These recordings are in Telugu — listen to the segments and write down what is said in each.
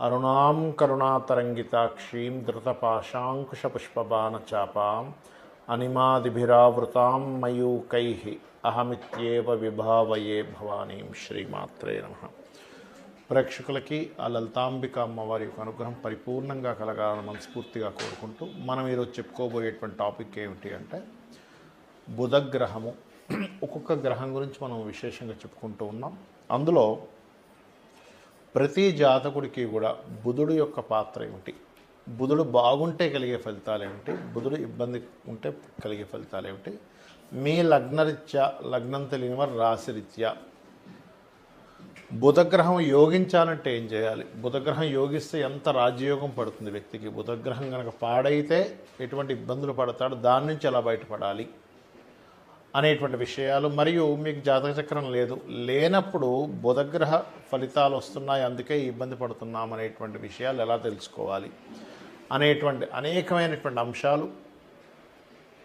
అరుణాం కరుణాతరంగితాక్షీం ధృతపాశాంకుశపుష్పబాణచాపాం అనిమాదిభిరావృతాం మయూకై అహమిత్యేవ విభావయే భవానీం శ్రీమాత్రే నమ. ప్రేక్షకులకి ఆ లలితాంబిక అమ్మవారి యొక్క అనుగ్రహం పరిపూర్ణంగా కలగాలని మనస్ఫూర్తిగా కోరుకుంటూ మనం ఈరోజు చెప్పుకోబోయేటువంటి టాపిక్ ఏమిటి అంటే బుధగ్రహము. ఒక్కొక్క గ్రహం గురించి మనం విశేషంగా చెప్పుకుంటూ ఉన్నాం. అందులో ప్రతి జాతకుడికి కూడా బుధుడు యొక్క పాత్ర ఏమిటి? బుధుడు బాగుంటే కలిగే ఫలితాలు ఏమిటి? బుధుడు ఇబ్బంది ఉంటే కలిగే ఫలితాలు ఏమిటి? మీ లగ్నరీత్యా లగ్నం తెలియని వారు రాశిరీత్యా. బుధగ్రహం యోగించాలంటే ఏం చేయాలి? బుధగ్రహం యోగిస్తే ఎంత రాజయోగం పడుతుంది వ్యక్తికి? బుధగ్రహం కనుక పాడైతే ఎటువంటి ఇబ్బందులు పడతాడు? దాని నుంచి ఎలా బయటపడాలి? అనేటువంటి విషయాలు మరియు మీకు జాతక చక్రం లేదు. లేనప్పుడు బుధగ్రహ ఫలితాలు వస్తున్నాయి అందుకే ఇబ్బంది పడుతున్నాం అనేటువంటి విషయాలు ఎలా తెలుసుకోవాలి అనేటువంటి అనేకమైనటువంటి అంశాలు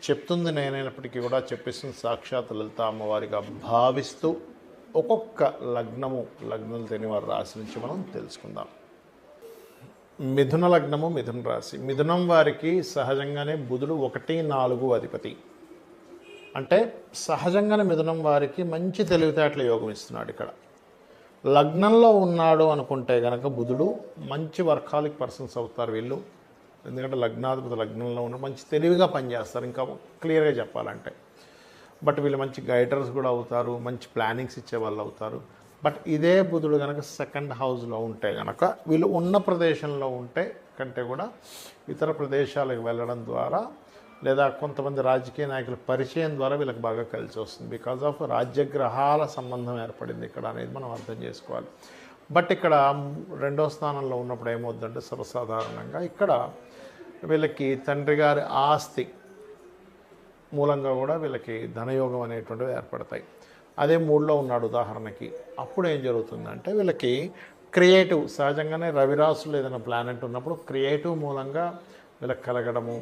చెప్తుంది నేనైనప్పటికీ కూడా చెప్పిస్తుంది సాక్షాత్ లలిత అమ్మవారిగా భావిస్తూ ఒక్కొక్క లగ్నము లగ్నం తెలియని వారి రాశి నుంచి మనం తెలుసుకుందాం. మిథున లగ్నము మిథున రాశి. మిథునం వారికి సహజంగానే బుధుడు ఒకటి నాలుగు అధిపతి. అంటే సహజంగానే మిథునం వారికి మంచి తెలివితేటల యోగం ఇస్తున్నాడు ఇక్కడ. లగ్నంలో ఉన్నాడు అనుకుంటే గనక బుధుడు మంచి వర్కాలిక్ పర్సన్స్ అవుతారు వీళ్ళు. ఎందుకంటే లగ్నాధిపతి లగ్నంలో ఉన్న మంచి తెలివిగా పనిచేస్తారు. ఇంకా క్లియర్గా చెప్పాలంటే. బట్ వీళ్ళు మంచి గైడర్స్ కూడా అవుతారు మంచి ప్లానింగ్స్ ఇచ్చే వాళ్ళు అవుతారు. బట్ ఇదే బుధుడు కనుక సెకండ్ హౌస్లో ఉంటే కనుక వీళ్ళు ఉన్న ప్రదేశంలో ఉంటే కంటే కూడా ఇతర ప్రదేశాలకు వెళ్ళడం ద్వారా లేదా కొంతమంది రాజకీయ నాయకుల పరిచయం ద్వారా వీళ్ళకి బాగా కలిసి వస్తుంది. బికాజ్ ఆఫ్ రాజ్యగ్రహాల సంబంధం ఏర్పడింది ఇక్కడ అనేది మనం అర్థం చేసుకోవాలి. బట్ ఇక్కడ రెండో స్థానంలో ఉన్నప్పుడు ఏమవుతుందంటే సర్వసాధారణంగా ఇక్కడ వీళ్ళకి తండ్రి గారి ఆస్తి మూలంగా కూడా వీళ్ళకి ధనయోగం అనేటువంటివి ఏర్పడతాయి. అదే మూడులో ఉన్నాడు ఉదాహరణకి. అప్పుడు ఏం జరుగుతుందంటే వీళ్ళకి క్రియేటివ్ సహజంగానే రవిరాసులు ఏదైనా ప్లానెట్ ఉన్నప్పుడు క్రియేటివ్ మూలంగా వీళ్ళకి కలగడము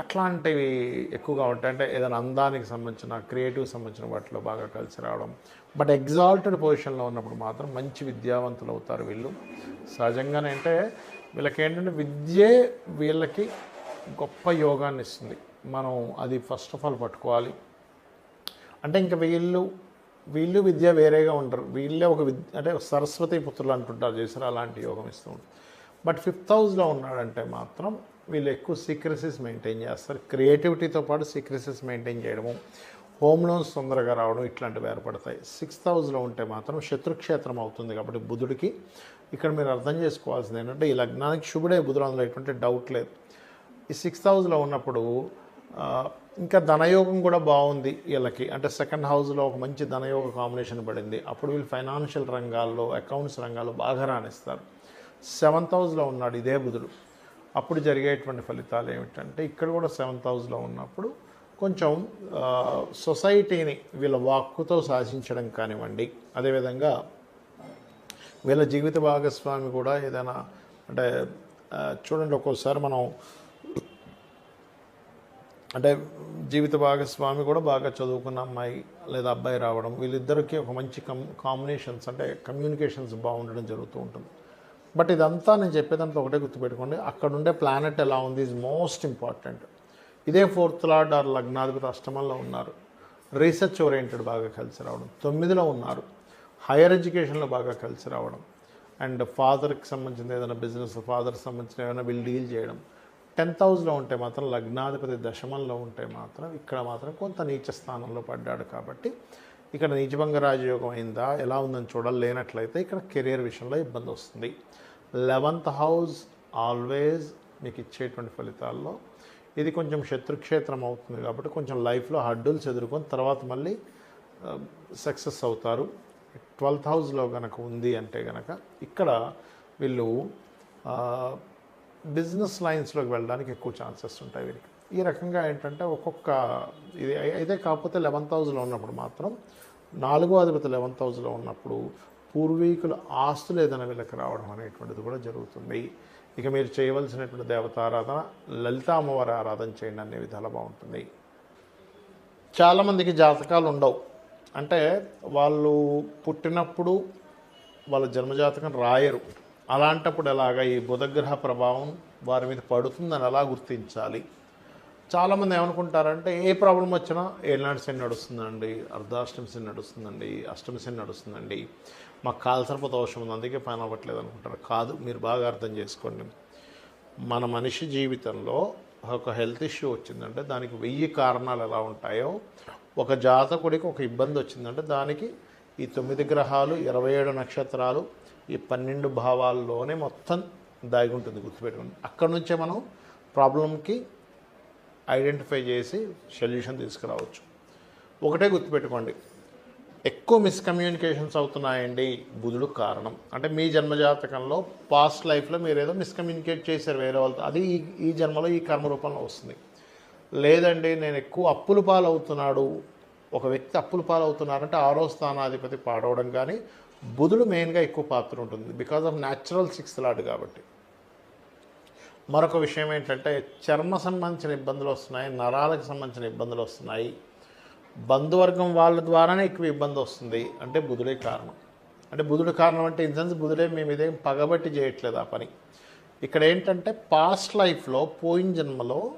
అట్లాంటివి ఎక్కువగా ఉంటాయి. అంటే ఏదైనా అందానికి సంబంధించిన క్రియేటివ్ సంబంధించిన వాటిలో బాగా కలిసి రావడం. బట్ ఎగ్జాల్టెడ్ పొజిషన్లో ఉన్నప్పుడు మాత్రం మంచి విద్యావంతులు అవుతారు వీళ్ళు. సహజంగానే అంటే వీళ్ళకి ఏంటంటే విద్యే వీళ్ళకి గొప్ప యోగాన్ని ఇస్తుంది. మనం అది ఫస్ట్ ఆఫ్ ఆల్ పట్టుకోవాలి. అంటే ఇంకా వీళ్ళు వీళ్ళు విద్య వేరేగా ఉంటారు వీళ్ళే ఒక విద్య అంటే సరస్వతి పుత్రులు అంటుంటారు చేసారు అలాంటి యోగం ఇస్తూ ఉంటారు. బట్ ఫిఫ్త్ హౌస్లో ఉన్నాడంటే మాత్రం వీళ్ళు ఎక్కువ సీక్రసీస్ మెయింటైన్ చేస్తారు. క్రియేటివిటీతో పాటు సీక్రసీస్ మెయింటైన్ చేయడము హోమ్ లోన్స్ తొందరగా రావడం ఇట్లాంటివి ఏర్పడతాయి. సిక్స్త్ హౌస్లో ఉంటే మాత్రం శత్రుక్షేత్రం అవుతుంది కాబట్టి బుధుడికి ఇక్కడ మీరు అర్థం చేసుకోవాల్సింది ఏంటంటే ఈ లగ్నానికి శుభుడే బుధుడు అందులో ఎటువంటి డౌట్ లేదు. ఈ సిక్స్త్ హౌస్లో ఉన్నప్పుడు ఇంకా ధనయోగం కూడా బాగుంది వీళ్ళకి. అంటే సెకండ్ హౌస్లో ఒక మంచి ధనయోగ కాంబినేషన్ పడింది. అప్పుడు వీళ్ళు ఫైనాన్షియల్ రంగాల్లో అకౌంట్స్ రంగాల్లో బాగా రాణిస్తారు. సెవెంత్ హౌస్లో ఉన్నాడు ఇదే బుధుడు. అప్పుడు జరిగేటువంటి ఫలితాలు ఏమిటంటే ఇక్కడ కూడా సెవెంత్ హౌస్లో ఉన్నప్పుడు కొంచెం సొసైటీని వీళ్ళ వాక్కుతో శాసించడం కానివ్వండి అదేవిధంగా వీళ్ళ జీవిత భాగస్వామి కూడా ఏదైనా అంటే చూడండి ఒక్కోసారి మనం అంటే జీవిత భాగస్వామి కూడా బాగా చదువుకున్న అమ్మాయి లేదా అబ్బాయి రావడం వీళ్ళిద్దరికీ ఒక మంచి కమ్ కాంబినేషన్స్ అంటే కమ్యూనికేషన్స్ బాగుండడం జరుగుతూ ఉంటుంది. బట్ ఇదంతా నేను చెప్పేదంతా ఒకటే గుర్తుపెట్టుకోండి. అక్కడ ఉండే ప్లానెట్ ఎలా ఉంది ఈజ్ మోస్ట్ ఇంపార్టెంట్ ఇదే ఫోర్త్ లార్డ్ ఆర్ లగ్నాధిపతి అష్టమంలో ఉన్నారు. రీసెర్చ్ ఓరియంటెడ్ బాగా కలిసి రావడం. తొమ్మిదిలో ఉన్నారు. హైయర్ ఎడ్యుకేషన్లో బాగా కలిసి రావడం. అండ్ ఫాదర్కి సంబంధించిన ఏదైనా బిజినెస్ ఫాదర్కి సంబంధించిన ఏదైనా వీళ్ళు డీల్ చేయడం. టెన్త్ హౌస్లో ఉంటే మాత్రం లగ్నాధిపతి దశమంలో ఉంటే మాత్రం ఇక్కడ మాత్రం కొంత నీచ స్థానంలో పడ్డాడు కాబట్టి ఇక్కడ నీచభంగ రాజయోగం అయిందా ఎలా ఉందని చూడలేనట్లయితే ఇక్కడ కెరియర్ విషయంలో ఇబ్బంది వస్తుంది. లెవెంత్ హౌస్ ఆల్వేజ్ మీకు ఇచ్చేటువంటి ఫలితాల్లో ఇది కొంచెం శత్రుక్షేత్రం అవుతుంది కాబట్టి కొంచెం లైఫ్లో హడ్డులు ఎదుర్కొని తర్వాత మళ్ళీ సక్సెస్ అవుతారు. ట్వెల్త్ హౌస్లో కనుక ఉంది అంటే కనుక ఇక్కడ వీళ్ళు బిజినెస్ లైన్స్లోకి వెళ్ళడానికి ఎక్కువ ఛాన్సెస్ ఉంటాయి వీరికి. ఈ రకంగా ఏంటంటే ఒక్కొక్క ఇది అయితే కాకపోతే లెవెన్త్ హౌస్లో ఉన్నప్పుడు మాత్రం నాలుగో అధిపతి లెవెన్త్ హౌస్లో ఉన్నప్పుడు పూర్వీకుల ఆస్తులు ఏదైనా వీళ్ళకి రావడం అనేటువంటిది కూడా జరుగుతుంది. ఇక మీరు చేయవలసినటువంటి దేవతారాధన లలిత అమ్మవారి ఆరాధన చేయండి అనే విధాలు బాగుంటుంది. చాలామందికి జాతకాలు ఉండవు. అంటే వాళ్ళు పుట్టినప్పుడు వాళ్ళ జన్మజాతకం రాయరు. అలాంటప్పుడు ఎలాగ ఈ బుధగ్రహ ప్రభావం వారి మీద పడుతుందని ఎలా గుర్తించాలి? చాలామంది ఏమనుకుంటారంటే ఏ ప్రాబ్లం వచ్చినా ఏళ్ళనాటి శని నడుస్తుందండి అర్ధాష్టమి శని నడుస్తుందండి అష్టమి శని నడుస్తుందండి. మాకు కాల్సర్ప దోషం ఉంది అందుకే పని అవ్వట్లేదు అనుకుంటారు. కాదు మీరు బాగా అర్థం చేసుకోండి. మన మనిషి జీవితంలో ఒక హెల్త్ ఇష్యూ వచ్చిందంటే దానికి వెయ్యి కారణాలు ఎలా ఉంటాయో ఒక జాతకుడికి ఒక ఇబ్బంది వచ్చిందంటే దానికి ఈ తొమ్మిది గ్రహాలు ఇరవై ఏడు నక్షత్రాలు ఈ పన్నెండు భావాల్లోనే మొత్తం దాగి ఉంటుంది గుర్తుపెట్టుకోండి. అక్కడ నుంచే మనం ప్రాబ్లంకి ఐడెంటిఫై చేసి సొల్యూషన్ తీసుకురావచ్చు. ఒకటే గుర్తుపెట్టుకోండి. ఎక్కువ మిస్కమ్యూనికేషన్స్ అవుతున్నాయండి బుధుడు కారణం. అంటే మీ జన్మజాతకంలో పాస్ట్ లైఫ్లో మీరు ఏదో మిస్కమ్యూనికేట్ చేశారు వేరే వాళ్ళతో. అది ఈ ఈ జన్మలో ఈ కర్మ రూపంలో వస్తుంది. లేదండి నేను ఎక్కువ అప్పులు పాలవుతున్నాడు ఒక వ్యక్తి అప్పుల పాలవుతున్నారంటే ఆరో స్థానాధిపతి పాడవడం కానీ బుధుడు మెయిన్గా ఎక్కువ పాత్ర ఉంటుంది because of natural sixth lord కాబట్టి. మరొక విషయం ఏంటంటే చర్మ సంబంధించిన ఇబ్బందులు వస్తున్నాయి నరాలకు సంబంధించిన ఇబ్బందులు వస్తున్నాయి. బంధువర్గం వాళ్ళ ద్వారానే ఎక్కువ ఇబ్బంది వస్తుంది. అంటే బుధుడే కారణం. అంటే బుధుడు కారణం అంటే ఇన్ సెన్స్ బుధుడే మేము ఇదేం పగబట్టి చేయట్లేదు ఆ పని. ఇక్కడ ఏంటంటే పాస్ట్ లైఫ్లో పోయిన జన్మలో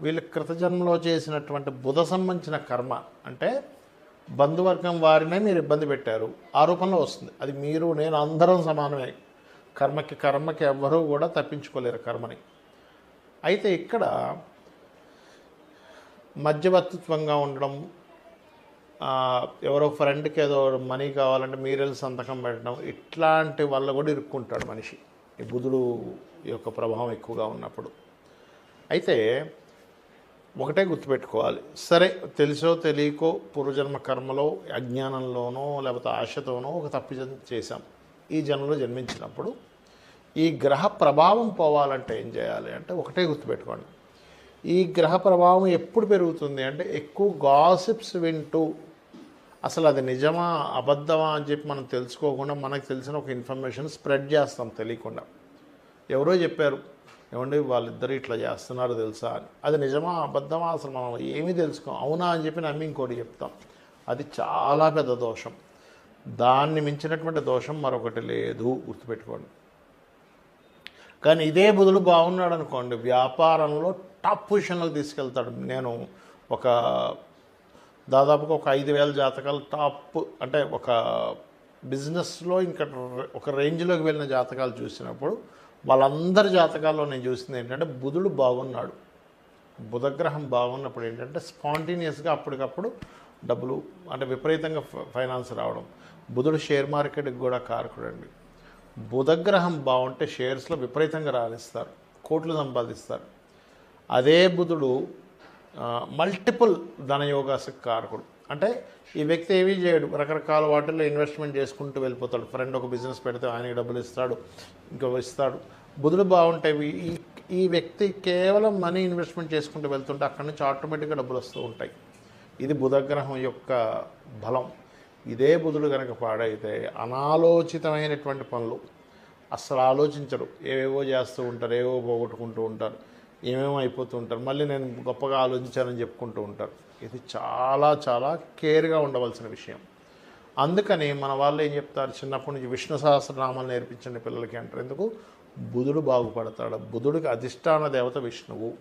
వీళ్ళు కృతజన్మలో చేసినటువంటి బుధ సంబంధించిన కర్మ అంటే బంధువర్గం వారినే మీరు ఇబ్బంది పెట్టారు. ఆ రూపంలో వస్తుంది. అది మీరు నేను అందరం సమానమే. కర్మకి కర్మకి ఎవ్వరూ కూడా తప్పించుకోలేరు కర్మని. అయితే ఇక్కడ మధ్యవర్తిత్వంగా ఉండడం ఎవరో ఫ్రెండ్కి ఏదో మనీ కావాలంటే మీరెళ్ళి సంతకం పెట్టడం ఇట్లాంటి వల్ల కూడా ఇరుక్కుంటాడు మనిషి. ఈ బుధుడు యొక్క ప్రభావం ఎక్కువగా ఉన్నప్పుడు. అయితే ఒకటే గుర్తుపెట్టుకోవాలి. సరే తెలుసో తెలియకో పూర్వజన్మ కర్మలో అజ్ఞానంలోనో లేకపోతే ఆశతోనో ఒక తప్పు చేశాం. ఈ జన్మలో జన్మించినప్పుడు ఈ గ్రహ ప్రభావం పోవాలంటే ఏం చేయాలి అంటే ఒకటే గుర్తుపెట్టుకోండి. ఈ గ్రహ ప్రభావం ఎప్పుడు పెరుగుతుంది అంటే ఎక్కువ గాసిప్స్ వింటూ అసలు అది నిజమా అబద్ధమా అని చెప్పి మనం తెలుసుకోకుండా మనకు తెలిసిన ఒక ఇన్ఫర్మేషన్ స్ప్రెడ్ చేస్తాం తెలియకుండా. ఎవరో చెప్పారు ఏమండి వాళ్ళిద్దరు ఇట్లా చేస్తున్నారు తెలుసా అని. అది నిజమా అబద్ధమా అసలు మనం ఏమీ తెలుసుకోం. అవునా అని చెప్పి నమ్మి ఇంకోటి చెప్తాం. అది చాలా పెద్ద దోషం. దాన్ని మించినటువంటి దోషం మరొకటి లేదు గుర్తుపెట్టుకోండి. కానీ ఇదే బుధుడు బాగున్నాడు అనుకోండి వ్యాపారంలో టాప్ పొజిషన్లోకి తీసుకెళ్తాడు. నేను ఒక దాదాపుగా ఒక ఐదు వేల జాతకాలు టాప్ అంటే ఒక బిజినెస్లో ఇంకా ఒక రేంజ్లోకి వెళ్ళిన జాతకాలు చూసినప్పుడు వాళ్ళందరి జాతకాల్లో నేను చూసింది ఏంటంటే బుధుడు బాగున్నాడు. బుధగ్రహం బాగున్నప్పుడు ఏంటంటే స్పాంటేనియస్గా అప్పటికప్పుడు డబ్బులు అంటే విపరీతంగా ఫ- ఫైనాన్స్ రావడం. బుధుడు షేర్ మార్కెట్కి కూడా కారకుడండి. బుధగ్రహం బాగుంటే షేర్స్లో విపరీతంగా రాణిస్తారు. కోట్లు సంపాదిస్తారు. అదే బుధుడు మల్టిపుల్ ధనయోగాలకు కారకుడు. అంటే ఈ వ్యక్తి ఏమీ చేయడు. రకరకాల వాటిల్లో ఇన్వెస్ట్మెంట్ చేసుకుంటూ వెళ్ళిపోతాడు. ఫ్రెండ్ ఒక బిజినెస్ పెడితే ఆయనకి డబ్బులు ఇస్తాడు ఇంకో ఇస్తాడు. బుధుడు బాగుంటాయి ఈ- ఈ ఈ వ్యక్తి కేవలం మనీ ఇన్వెస్ట్మెంట్ చేసుకుంటూ వెళ్తుంటే అక్కడి నుంచి ఆటోమేటిక్గా డబ్బులు వస్తూ ఉంటాయి. ఇది బుధగ్రహం యొక్క బలం. ఇదే బుధుడు కనుక పాడైతే అనాలోచితమైనటువంటి పనులు. అస్సలు ఆలోచించరు. ఏవేవో చేస్తూ ఉంటారు ఏవో పోగొట్టుకుంటూ ఉంటారు. ఏమేమో అయిపోతూ ఉంటారు. మళ్ళీ నేను గొప్పగా ఆలోచించానని చెప్పుకుంటూ ఉంటారు. ఇది చాలా చాలా కేర్గా ఉండవలసిన విషయం. అందుకని మన వాళ్ళు ఏం చెప్తారు? చిన్నప్పటి నుంచి విష్ణు సహస్రనామాలు నేర్పించండి పిల్లలకి అంటారు. ఎందుకు? బుధుడు బాగుపడతాడు. బుధుడికి అధిష్టాన దేవత విష్ణువు.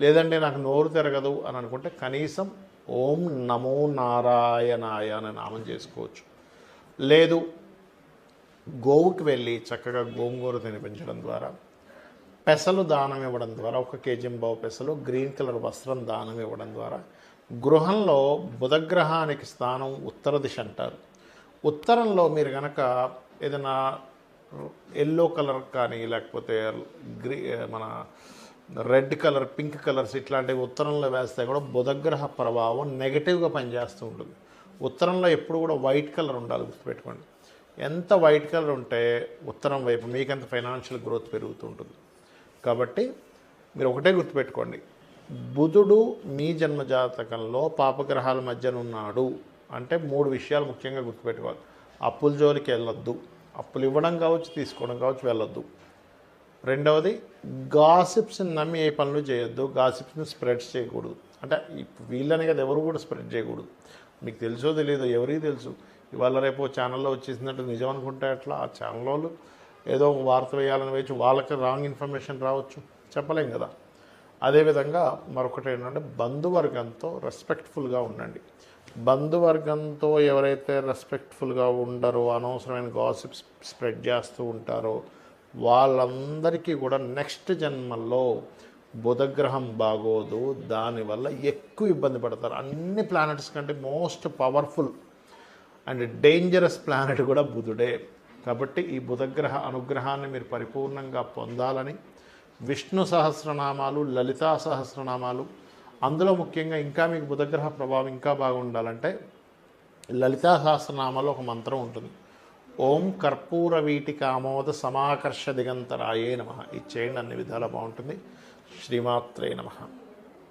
లేదంటే నాకు నోరు తిరగదు అని అనుకుంటే కనీసం ఓం నమో నారాయణాయ అనే నామం చేసుకోవచ్చు. లేదు గోవుకి వెళ్ళి చక్కగా గోంగూర తినిపించడం ద్వారా పెసలు దానం ఇవ్వడం ద్వారా ఒక కేజీ బావు పెసలు గ్రీన్ కలర్ వస్త్రం దానం ఇవ్వడం ద్వారా గృహంలో బుధగ్రహానికి స్థానం ఉత్తర దిశ అంటారు. ఉత్తరంలో మీరు కనుక ఏదైనా ఎల్లో కలర్ కానీ లేకపోతే గ్రీ మన రెడ్ కలర్ పింక్ కలర్స్ ఇట్లాంటివి ఉత్తరంలో వేస్తే కూడా బుధగ్రహ ప్రభావం నెగటివ్గా పనిచేస్తూ ఉంటుంది. ఉత్తరంలో ఎప్పుడు కూడా వైట్ కలర్ ఉండాలి గుర్తుపెట్టుకోండి. ఎంత వైట్ కలర్ ఉంటే ఉత్తరం వైపు మీకంత ఫైనాన్షియల్ గ్రోత్ పెరుగుతూ ఉంటుంది. కాబట్టి మీరు ఒకటే గుర్తుపెట్టుకోండి. బుధుడు మీ జన్మ జాతకంలో పాపగ్రహాల మధ్యన ఉన్నాడు అంటే మూడు విషయాలు ముఖ్యంగా గుర్తుపెట్టుకోవాలి. అప్పుల జోలికి వెళ్ళొద్దు. అప్పులు ఇవ్వడం కావచ్చు తీసుకోవడం కావచ్చు వెళ్ళొద్దు. రెండవది గాసిప్స్ని నమ్మి ఏ పనులు చేయొద్దు. గాసిప్స్ని స్ప్రెడ్ చేయకూడదు. అంటే వీళ్ళని కదా ఎవరు కూడా స్ప్రెడ్ చేయకూడదు. మీకు తెలుసో తెలియదు ఎవరికి తెలుసు. ఇవాళ రేపు ఛానల్లో వచ్చేసినట్టు నిజం అనుకుంటే అట్లా ఆ ఛానల్ వాళ్ళు ఏదో ఒక వార్త వేయాలని వేయచ్చు వాళ్ళకి రాంగ్ ఇన్ఫర్మేషన్ రావచ్చు. చెప్పలేం కదా. అదేవిధంగా మరొకటి ఏంటంటే బంధువర్గంతో రెస్పెక్ట్ఫుల్గా ఉండండి. బంధువర్గంతో ఎవరైతే రెస్పెక్ట్ఫుల్గా ఉండరో అనవసరమైన గాసిప్స్ స్ప్రెడ్ చేస్తూ ఉంటారో వాళ్ళందరికీ కూడా నెక్స్ట్ జన్మల్లో బుధగ్రహం బాగోదు. దానివల్ల ఎక్కువ ఇబ్బంది పడతారు. అన్ని ప్లానెట్స్ కంటే most powerful and dangerous planet కూడా బుధుడే. కాబట్టి ఈ బుధగ్రహ అనుగ్రహాన్ని మీరు పరిపూర్ణంగా పొందాలని విష్ణు సహస్రనామాలు లలితా సహస్రనామాలు అందులో ముఖ్యంగా ఇంకా మీకు బుధగ్రహ ప్రభావం ఇంకా బాగుండాలంటే లలితా సహస్రనామాలో ఒక మంత్రం ఉంటుంది. ఓం కర్పూర వీటి కామోద సమాకర్ష దిగంతరాయే నమ. ఇది చేయండి అన్ని విధాలా బాగుంటుంది. శ్రీమాత్రే నమ.